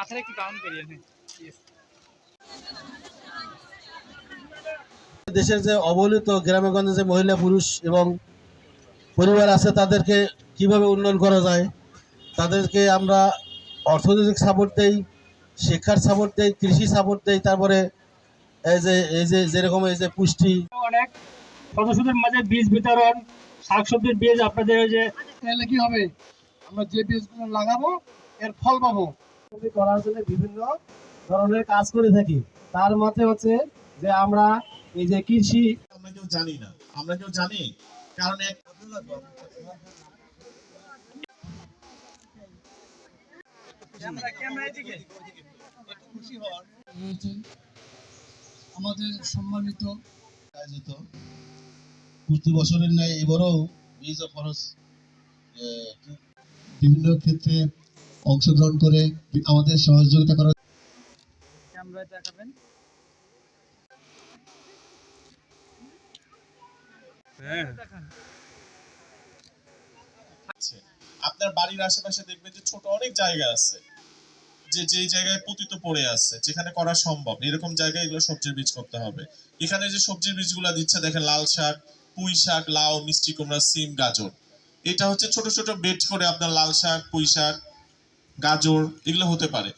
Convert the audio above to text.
একটু ডাউন করিয়ে হ্যাঁ দেশের যে অবহেলিত গ্রামে গঞ্জে যে মহিলা পুরুষ এবং পরিবার আছে তাদেরকে কীভাবে উন্নয়ন করা যায়? তাদেরকে আমরা অর্থনৈতিক সাপোর্ট দেই শিক্ষার সাপোর্ট দেই কৃষি সাপোর্ট দেই তারপরে এই যে এই যে যেরকম এই যে পুষ্টি। অনেক সদস্যদের মাঝে বীজ বিতরণ শাকসবজির বীজ আপনাদের ওই যে তাহলে কি হবে? আমরা যে বীজগুলো লাগাবো এর ফল পাবো। করার জন্য বিভিন্ন ধরনের কাজ করে থাকি। তার মধ্যে হচ্ছে যে আমরা এই যে কৃষি আমরা কেউ জানি না। আমরা কেউ জানি কারণ এক আমাদের সম্মানিত আয়োজিত। প্রতি বছরের ন্যায় এবারও বীজ ও খরচ বিভিন্ন ক্ষেত্রে অংশগ্রহণ করে আমাদের সহযোগিতা করার হ্যাঁ। আছে আপনার বাড়ির আশেপাশে দেখবেন যে ছোট অনেক জায়গা আছে যে যেই জায়গায় পতিত পড়ে আছে যেখানে করা সম্ভব এরকম জায়গায় এগুলো সবজির বীজ করতে হবে। এখানে যে সবজির বীজগুলো দিচ্ছে দেখেন লাল শাক পুঁই শাক লাউ মিষ্টি কুমড়া সিম গাজর। এটা হচ্ছে ছোট ছোট বেড করে আপনার লাল শাক পুঁই শাক গাজর এগুলো হতে পারে।